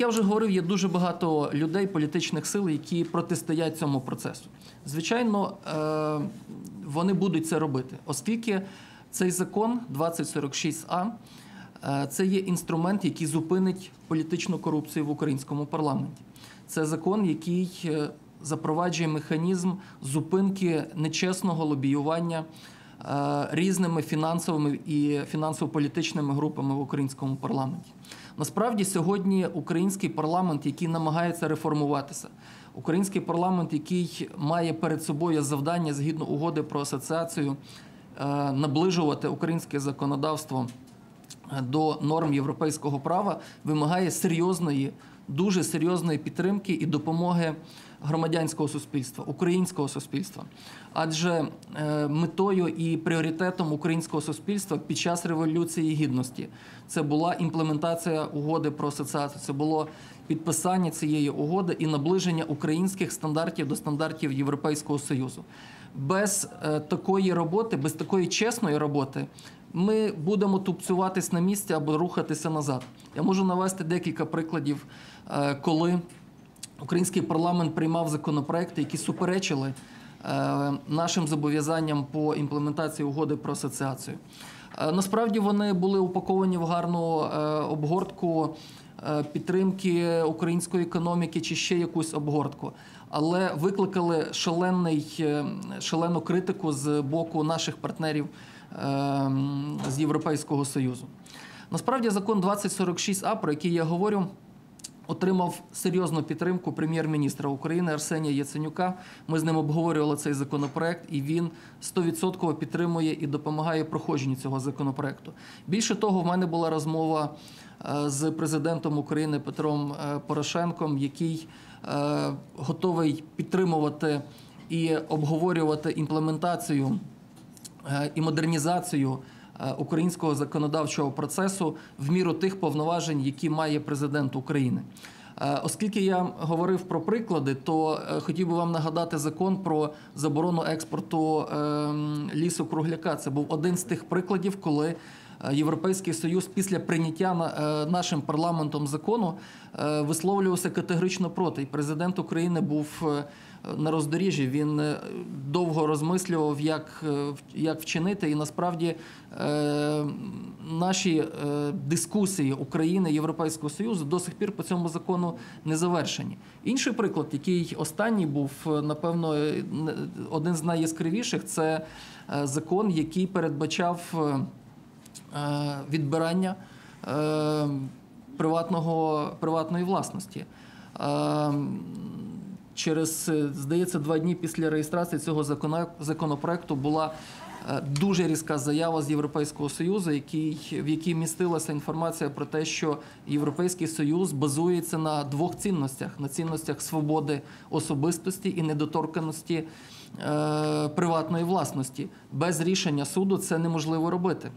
Я вже говорив, є дуже багато людей, політичних сил, які протистоять цьому процесу. Звичайно, е, вони будуть це робити, оскільки цей закон 2046А е, це є інструмент, який зупинить політичну корупцію в українському парламенті. Це закон, який е, запроваджує механізм зупинки нечесного лобіювання різними фінансовими і фінансово-політичними групами в українському парламенті. Насправді сьогодні український парламент, який намагається реформуватися, український парламент, який має перед собою завдання згідно угоди про асоціацію е, наближувати українське законодавство до норм європейського права, вимагає серйозної, дуже серйозної підтримки і допомоги громадянського суспільства, українського суспільства. Адже е, метою і пріоритетом українського суспільства під час революції гідності це була імплементація угоди про асоціацію. Це було підписання цієї угоди і наближення українських стандартів до стандартів Європейського союзу. Без е, такої роботи, без такої чесної роботи, ми будемо тупцюватись на місці або рухатися назад. Я можу навести декілька прикладів, коли український парламент приймав законопроекти, які суперечили е, нашим зобов'язанням по імплементації угоди про асоціацію. Е, Насправді вони були упаковані в гарну е, обгортку е, підтримки української економіки чи ще якусь обгортку, але викликали шалений, е, шалену критику з боку наших партнерів е, з Європейського Союзу. Насправді закон 2046А, про який я говорю, отримав серйозну підтримку прем'єр-міністра України Арсенія Яценюка. Ми з ним обговорювали цей законопроект, і він 100% підтримує і допомагає проходженню цього законопроекту. Більше того, в мене була розмова е, з президентом України Петром е, Порошенком, який е, готовий підтримувати і обговорювати імплементацію і модернізацію українського законодавчого процесу в міру тих повноважень, які має президент України. Е, Оскільки я говорив про приклади, то е, хотів би вам нагадати закон про заборону експорту е, лісу кругляка. Це був один з тих прикладів, коли е, Європейський Союз після прийняття е, нашим парламентом закону е, висловлювався категорично проти. І президент України був е, на роздоріжжі. Він е, довго розмислював, як, е, як вчинити, і насправді е, наші е, дискусії України Європейського Союзу до сих пір по цьому закону не завершені. Інший приклад, який останній був, е, напевно, е, один з найяскравіших, це е, закон, який передбачав. Е, відбирання е, приватного, приватної власності. Е, Через, здається, два дні після реєстрації цього законопроекту була дуже різка заява з Європейського Союзу, в якій містилася інформація про те, що Європейський Союз базується на двох цінностях: на цінностях свободи особистості і недоторканості приватної власності. Без рішення суду це неможливо робити.